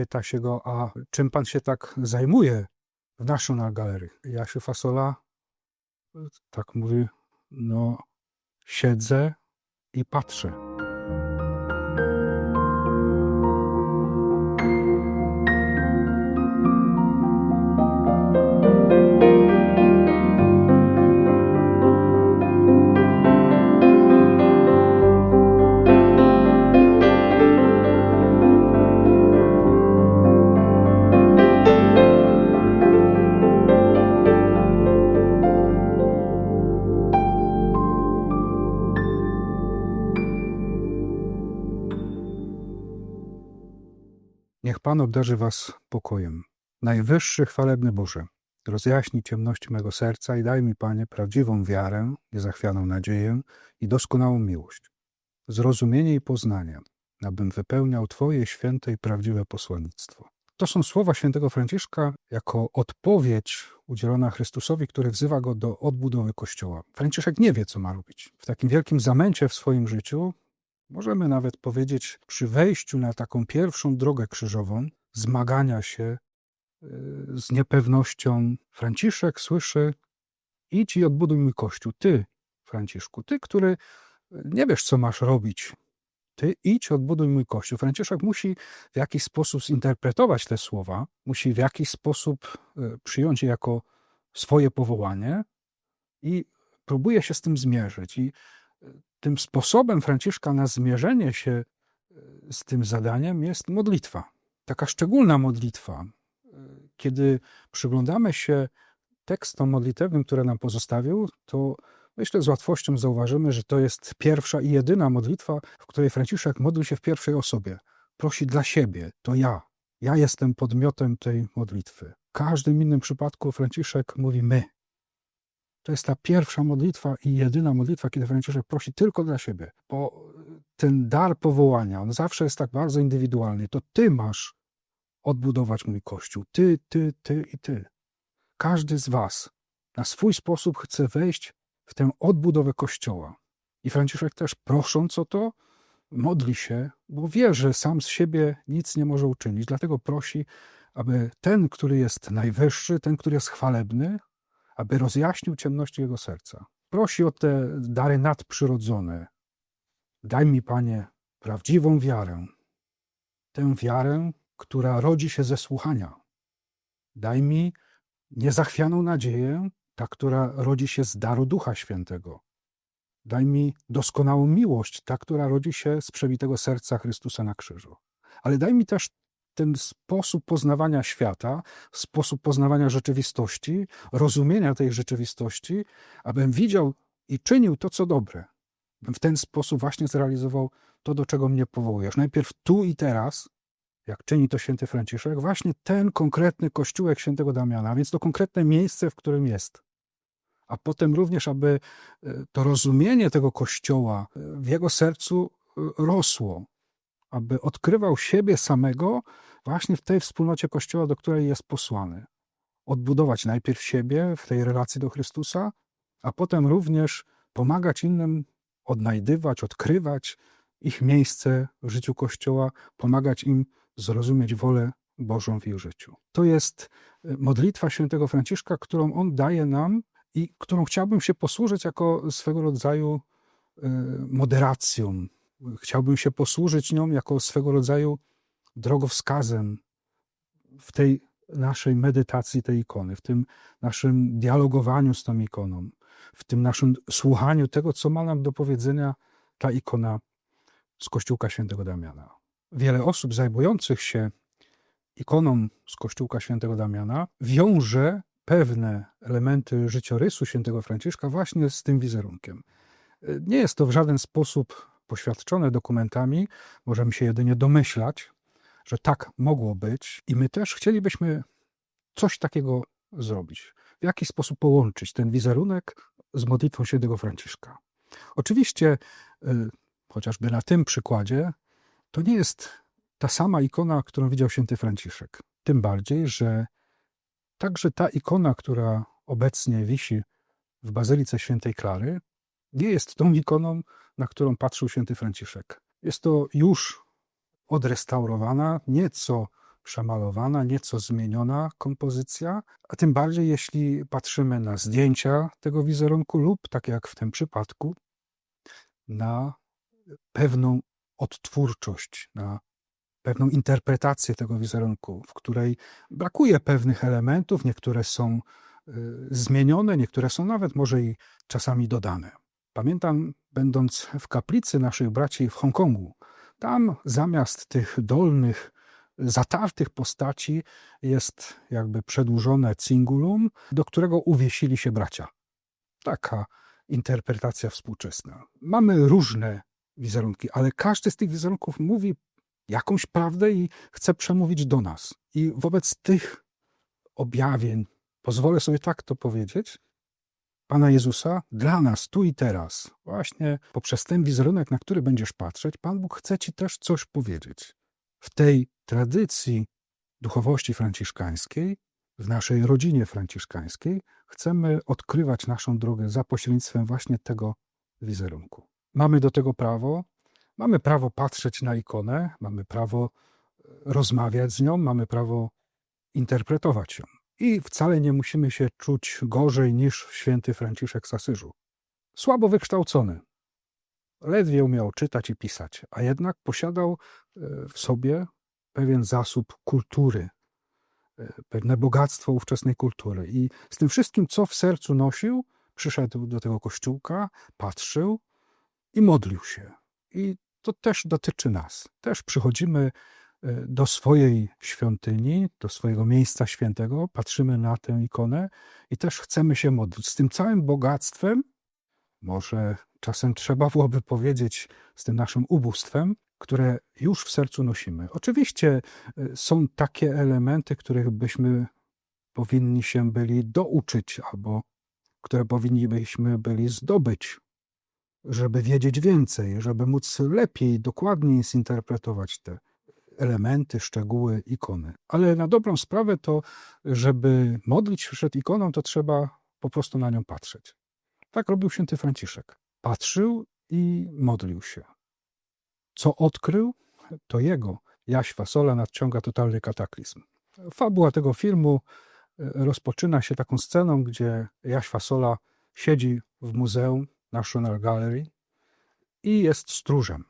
pyta się go, a czym pan się tak zajmuje w National Gallery? Jasiu Fasola tak mówi, no siedzę i patrzę. Niech Pan obdarzy Was pokojem. Najwyższy chwalebny Boże, rozjaśnij ciemności mego serca i daj mi, Panie, prawdziwą wiarę, niezachwianą nadzieję i doskonałą miłość, zrozumienie i poznanie, abym wypełniał Twoje święte i prawdziwe posłannictwo. To są słowa świętego Franciszka jako odpowiedź udzielona Chrystusowi, który wzywa go do odbudowy Kościoła. Franciszek nie wie, co ma robić. W takim wielkim zamęcie w swoim życiu Możemy nawet powiedzieć, przy wejściu na taką pierwszą drogę krzyżową, zmagania się y, z niepewnością, Franciszek słyszy: idź i odbuduj mój kościół. Ty, Franciszku, ty, który nie wiesz, co masz robić. Ty idź, odbuduj mój kościół. Franciszek musi w jakiś sposób zinterpretować te słowa, musi w jakiś sposób y, przyjąć je jako swoje powołanie i próbuje się z tym zmierzyć. I tym sposobem Franciszka na zmierzenie się e, z tym zadaniem jest modlitwa. Taka szczególna modlitwa. E, kiedy przyglądamy się tekstom modlitewnym, które nam pozostawił, to myślę z łatwością zauważymy, że to jest pierwsza i jedyna modlitwa, w której Franciszek modli się w pierwszej osobie. Prosi dla siebie, to ja. Ja jestem podmiotem tej modlitwy. W każdym innym przypadku Franciszek mówi my. To jest ta pierwsza modlitwa i jedyna modlitwa, kiedy Franciszek prosi tylko dla siebie, bo ten dar powołania, on zawsze jest tak bardzo indywidualny. To ty masz odbudować mój kościół. Ty, ty, ty i ty. Każdy z was na swój sposób chce wejść w tę odbudowę kościoła. I Franciszek też prosząc o to, modli się, bo wie, że sam z siebie nic nie może uczynić. Dlatego prosi, aby ten, który jest najwyższy, ten, który jest chwalebny, aby rozjaśnił ciemności jego serca. Prosi o te dary nadprzyrodzone. Daj mi, Panie, prawdziwą wiarę. Tę wiarę, która rodzi się ze słuchania. Daj mi niezachwianą nadzieję, ta, która rodzi się z daru Ducha Świętego. Daj mi doskonałą miłość, ta, która rodzi się z przebitego serca Chrystusa na krzyżu. Ale daj mi też ten sposób poznawania świata, sposób poznawania rzeczywistości, rozumienia tej rzeczywistości, abym widział i czynił to, co dobre. Bym w ten sposób właśnie zrealizował to, do czego mnie powołujesz. Najpierw tu i teraz, jak czyni to święty Franciszek, właśnie ten konkretny kościółek świętego Damiana, więc to konkretne miejsce, w którym jest. A potem również, aby e, to rozumienie tego kościoła e, w jego sercu e, rosło, aby odkrywał siebie samego właśnie w tej wspólnocie Kościoła, do której jest posłany. Odbudować najpierw siebie w tej relacji do Chrystusa, a potem również pomagać innym odnajdywać, odkrywać ich miejsce w życiu Kościoła, pomagać im zrozumieć wolę Bożą w ich życiu. To jest e, modlitwa świętego Franciszka, którą on daje nam i którą chciałbym się posłużyć jako swego rodzaju e, moderacją. Chciałbym się posłużyć nią jako swego rodzaju drogowskazem w tej naszej medytacji tej ikony, w tym naszym dialogowaniu z tą ikoną, w tym naszym słuchaniu tego, co ma nam do powiedzenia ta ikona z Kościółka Świętego Damiana. Wiele osób zajmujących się ikoną z Kościółka Świętego Damiana wiąże pewne elementy życiorysu świętego Franciszka właśnie z tym wizerunkiem. Nie jest to w żaden sposób poświadczone dokumentami, możemy się jedynie domyślać, że tak mogło być i my też chcielibyśmy coś takiego zrobić. W jaki sposób połączyć ten wizerunek z modlitwą świętego Franciszka. Oczywiście, y, chociażby na tym przykładzie, to nie jest ta sama ikona, którą widział święty Franciszek. Tym bardziej, że także ta ikona, która obecnie wisi w Bazylice Świętej Klary, nie jest tą ikoną, na którą patrzył święty Franciszek. Jest to już odrestaurowana, nieco przemalowana, nieco zmieniona kompozycja, a tym bardziej jeśli patrzymy na zdjęcia tego wizerunku lub, tak jak w tym przypadku, na pewną odtwórczość, na pewną interpretację tego wizerunku, w której brakuje pewnych elementów, niektóre są y, zmienione, niektóre są nawet może i czasami dodane. Pamiętam, będąc w kaplicy naszych braci w Hongkongu, tam zamiast tych dolnych, zatartych postaci jest jakby przedłużone cingulum, do którego uwiesili się bracia. Taka interpretacja współczesna. Mamy różne wizerunki, ale każdy z tych wizerunków mówi jakąś prawdę i chce przemówić do nas. I wobec tych objawień, pozwolę sobie tak to powiedzieć, Pana Jezusa dla nas tu i teraz, właśnie poprzez ten wizerunek, na który będziesz patrzeć, Pan Bóg chce Ci też coś powiedzieć. W tej tradycji duchowości franciszkańskiej, w naszej rodzinie franciszkańskiej, chcemy odkrywać naszą drogę za pośrednictwem właśnie tego wizerunku. Mamy do tego prawo, mamy prawo patrzeć na ikonę, mamy prawo e, rozmawiać z nią, mamy prawo interpretować ją. I wcale nie musimy się czuć gorzej niż święty Franciszek z Asyżu. Słabo wykształcony, ledwie umiał czytać i pisać, a jednak posiadał e, w sobie pewien zasób kultury, e, pewne bogactwo ówczesnej kultury. I z tym wszystkim, co w sercu nosił, przyszedł do tego kościółka, patrzył i modlił się. I to też dotyczy nas. Też przychodzimy do swojej świątyni, do swojego miejsca świętego, patrzymy na tę ikonę i też chcemy się modlić. Z tym całym bogactwem, może czasem trzeba byłoby powiedzieć, z tym naszym ubóstwem, które już w sercu nosimy. Oczywiście e, są takie elementy, których byśmy powinni się byli douczyć, albo które powinniśmy byli zdobyć żeby wiedzieć więcej, żeby móc lepiej, dokładniej zinterpretować te elementy, szczegóły ikony. Ale na dobrą sprawę to, żeby modlić się przed ikoną, to trzeba po prostu na nią patrzeć. Tak robił święty Franciszek. Patrzył i modlił się. Co odkrył, to jego. Jaś Fasola nadciąga totalny kataklizm. Fabuła tego filmu e, rozpoczyna się taką sceną, gdzie Jaś Fasola siedzi w muzeum National Gallery i jest stróżem.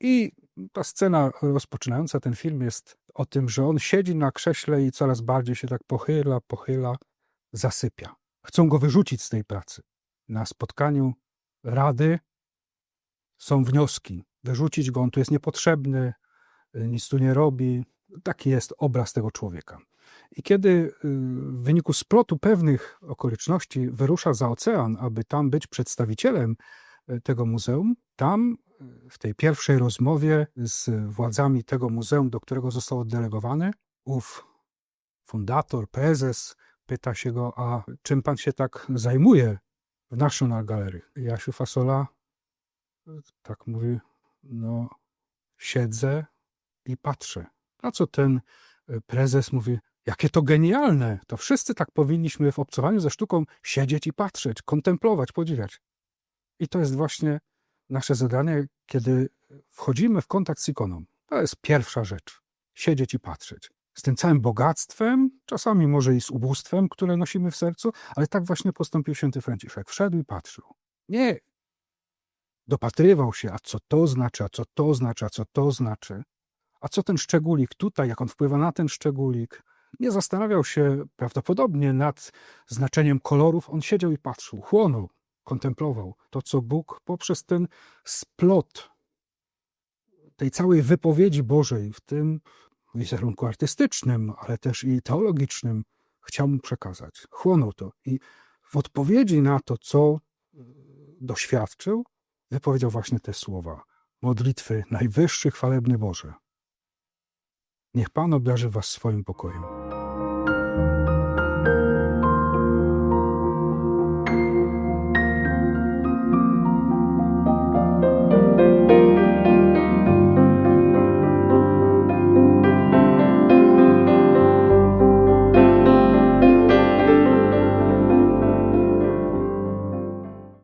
I ta scena rozpoczynająca ten film jest o tym, że on siedzi na krześle i coraz bardziej się tak pochyla, pochyla, zasypia. Chcą go wyrzucić z tej pracy. Na spotkaniu rady są wnioski. Wyrzucić go, on tu jest niepotrzebny, nic tu nie robi. Taki jest obraz tego człowieka. I kiedy y, w wyniku splotu pewnych okoliczności wyrusza za ocean, aby tam być przedstawicielem tego muzeum, tam w tej pierwszej rozmowie z władzami tego muzeum, do którego został oddelegowany, ów fundator, prezes pyta się go, a czym pan się tak zajmuje w National Gallery? Jasiu Fasola tak mówi, no siedzę i patrzę. Na co ten prezes mówi, Jakie to genialne! To wszyscy tak powinniśmy w obcowaniu ze sztuką siedzieć i patrzeć, kontemplować, podziwiać. I to jest właśnie nasze zadanie, kiedy wchodzimy w kontakt z ikoną. To jest pierwsza rzecz. Siedzieć i patrzeć. Z tym całym bogactwem, czasami może i z ubóstwem, które nosimy w sercu, ale tak właśnie postąpił święty Franciszek. Wszedł i patrzył. Nie dopatrywał się, a co to znaczy, a co to znaczy, a co to znaczy, a co ten szczególik tutaj, jak on wpływa na ten szczególik, nie zastanawiał się prawdopodobnie nad znaczeniem kolorów. On siedział i patrzył, chłonął, kontemplował to, co Bóg poprzez ten splot tej całej wypowiedzi Bożej, w tym wizerunku artystycznym, ale też i teologicznym, chciał mu przekazać. Chłonął to i w odpowiedzi na to, co doświadczył, wypowiedział właśnie te słowa. Modlitwy Najwyższy Chwalebny Boże. Niech Pan obdarzy Was swoim pokojem.